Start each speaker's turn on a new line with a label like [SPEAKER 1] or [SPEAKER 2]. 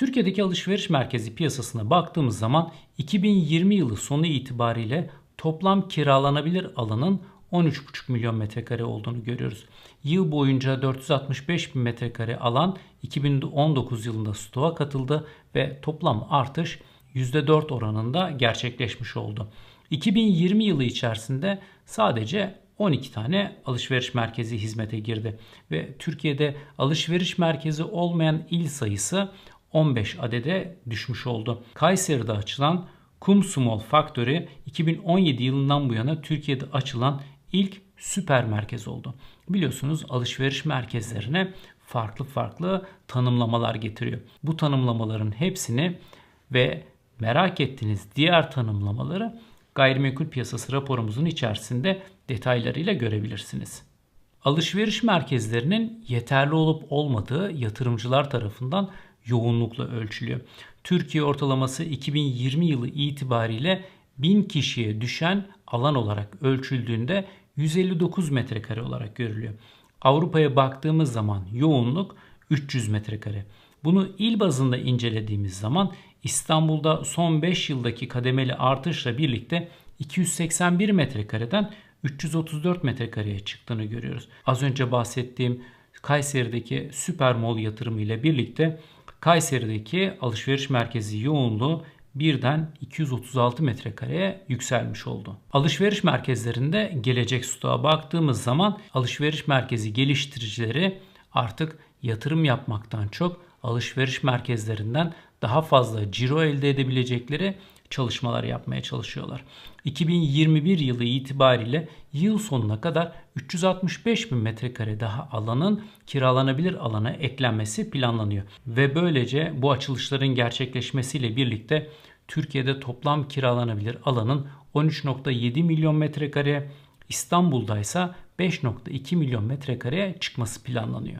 [SPEAKER 1] Türkiye'deki alışveriş merkezi piyasasına baktığımız zaman 2020 yılı sonu itibariyle toplam kiralanabilir alanın 13,5 milyon metrekare olduğunu görüyoruz. Yıl boyunca 465 bin metrekare alan 2019 yılında stoğa katıldı ve toplam artış %4 oranında gerçekleşmiş oldu. 2020 yılı içerisinde sadece 12 tane alışveriş merkezi hizmete girdi ve Türkiye'de alışveriş merkezi olmayan il sayısı 15 adede düşmüş oldu. Kayseri'de açılan Kum Small Factory 2017 yılından bu yana Türkiye'de açılan ilk süper merkez oldu. Biliyorsunuz alışveriş merkezlerine farklı farklı tanımlamalar getiriyor. Bu tanımlamaların hepsini ve merak ettiğiniz diğer tanımlamaları gayrimenkul piyasası raporumuzun içerisinde detaylarıyla görebilirsiniz. Alışveriş merkezlerinin yeterli olup olmadığı yatırımcılar tarafından yoğunlukla ölçülüyor. Türkiye ortalaması 2020 yılı itibariyle 1000 kişiye düşen alan olarak ölçüldüğünde 159 metrekare olarak görülüyor. Avrupa'ya baktığımız zaman yoğunluk 300 metrekare. Bunu il bazında incelediğimiz zaman İstanbul'da son 5 yıldaki kademeli artışla birlikte 281 metrekareden 334 metrekareye çıktığını görüyoruz. Az önce bahsettiğim Kayseri'deki süper mall yatırımı ile birlikte Kayseri'deki alışveriş merkezi yoğunluğu birden 236 metrekareye yükselmiş oldu. Alışveriş merkezlerinde gelecek stoğa baktığımız zaman alışveriş merkezi geliştiricileri artık yatırım yapmaktan çok alışveriş merkezlerinden daha fazla ciro elde edebilecekleri çalışmalar yapmaya çalışıyorlar. 2021 yılı itibariyle yıl sonuna kadar 365 bin metrekare daha alanın kiralanabilir alana eklenmesi planlanıyor. Ve böylece bu açılışların gerçekleşmesiyle birlikte Türkiye'de toplam kiralanabilir alanın 13.7 milyon metrekare, İstanbul'da ise 5.2 milyon metrekareye çıkması planlanıyor.